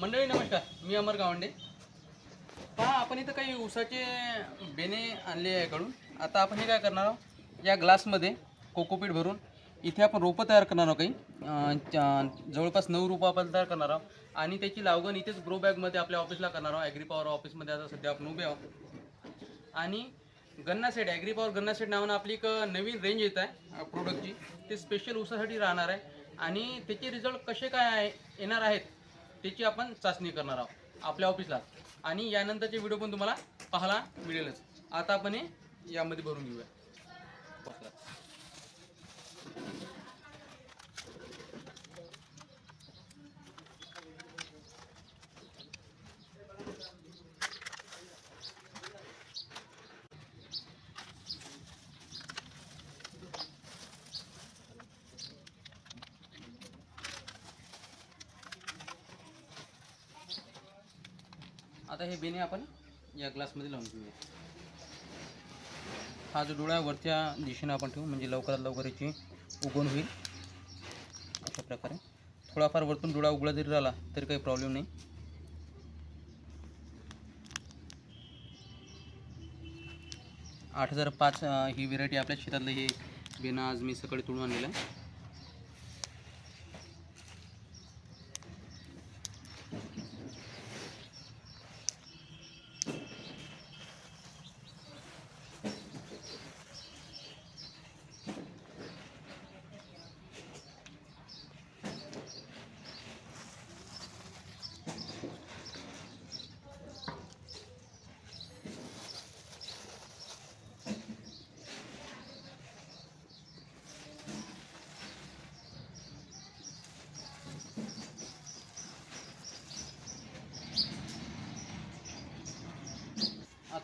मंडळी नमस्कार. मी अमर गावंडे. पहा आपण इथं काही उसाचे बेणे आणले आहे कडून आता आपण हे काय करणार आहोत? या ग्लासमध्ये कोकोपीट भरून इथे आपण रोपं तयार करणार आहोत काही. जवळपास नऊ रोपं आपण तयार करणार आहोत. आणि त्याची लावगण इथेच ग्रो बॅगमध्ये आपल्या ऑफिसला करणार आहोत. ॲग्री पॉवर ऑफिसमध्ये आता सध्या आपण उभे आहोत. आणि Ganna set agri power Ganna set नावानं आपली एक नवीन रेंज येत आहे प्रोडक्टची ते स्पेशल उसासाठी राहणार आहे. आणि त्याचे रिझल्ट कसे काय आहे येणार आहेत त्याची आपण चाचणी करणार आहोत आपल्या ऑफिसला. आणि यानंतरचे व्हिडिओ पण तुम्हाला पाहायला मिळेलच. आता आपण हे यामध्ये भरून घेऊया. आता हे बेणे आपण या ग्लासमध्ये लावून घेऊया. हा जो डोळा वरच्या दिशेने आपण ठेवू म्हणजे लवकरात लवकर याची उगवण होईल. अशा प्रकारे. थोडाफार वरतून डोळा उघडा जरी राहिला तरी काही प्रॉब्लेम नाही. आठ हजार पाच ही व्हेरायटी आपल्या शेतातलं हे बेना आज मी सकाळी तोडून आणलेलं आहे.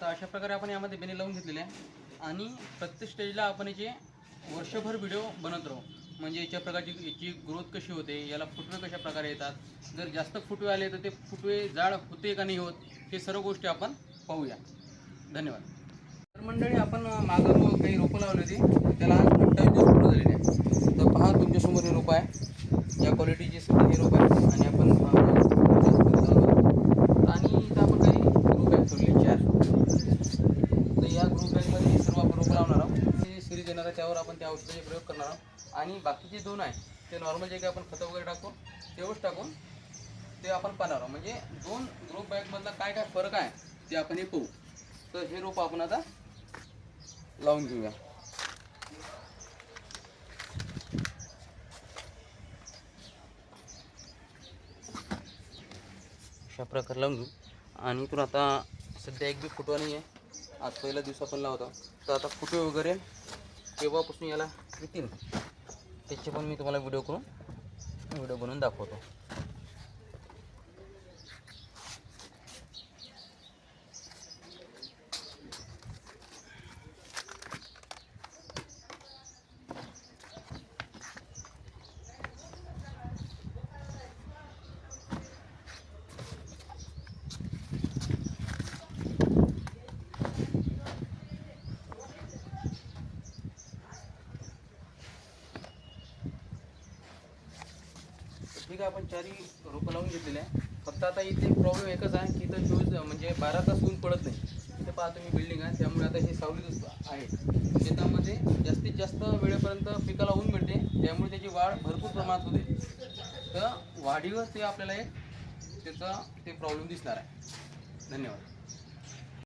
आता अशा प्रकारे आपण यामध्ये बेने लावून घेतलेले आहे. आणि प्रत्येक स्टेजला आपण याचे वर्षभर व्हिडिओ बनत राहू. म्हणजे याच्या प्रकारची याची ग्रोथ कशी होते याला फुटवे कशा प्रकारे येतात जर जास्त फुटवे आले तर ते फुटवे जाड होते का नाही होत हे सर्व गोष्टी आपण पाहूया. धन्यवाद. तर मंडळी आपण मागं काही रोपं लावली होती. त्याला अठ्ठावीस दिवस झालेले आहे तर पहा तुमच्यासमोर हे रोपं आहे. या क्वालिटीचे सुद्धा हे रोप आहे आणि आपण अं, जास्त करत आहोत. आणि इथं आपण काही ग्रुप बॅग ठेवले चार तर या ग्रुप बॅगमध्ये सर्व आपण रोपं लावणार आहोत ते सिरीज येणार आहे त्यावर आपण त्या औषधाचे प्रयोग करणार आहोत. आणि बाकीचे दोन आहे ते नॉर्मल जे काही आपण खतं वगैरे टाकू तेवढंच टाकून ते आपण पाहणार आहोत. म्हणजे दोन ग्रुप बॅगमधला काय काय फरक आहे ते आपण हे पाहू. तर हे रोप आपण आता लावून घेऊया. अशा प्रकारे लावून घेऊ. आणि इथून आता सध्या एक बी फुटवा नाही आहे आज पहिला दिवस आपण लावतो तर आता फुटवे वगैरे केव्हापासून याला येतील त्याचे पण मी तुम्हाला व्हिडिओ करून व्हिडिओ बनवून दाखवतो. ठीक आहे आपण चारही रोपं लावून घेतलेले आहे. फक्त आता इथे प्रॉब्लेम एकच आहे की इथं चोवीस म्हणजे बारा तास ऊन पडत नाही. इथे पाहतो मी बिल्डिंग आहे त्यामुळे आता हे सावलीच आहे. शेतामध्ये जास्तीत जास्त वेळेपर्यंत पिकाला ऊन मिळते त्यामुळे त्याची वाढ भरपूर प्रमाणात होते. तर वाढीवर ते आपल्याला एक त्याचा ते प्रॉब्लेम दिसणार आहे. धन्यवाद.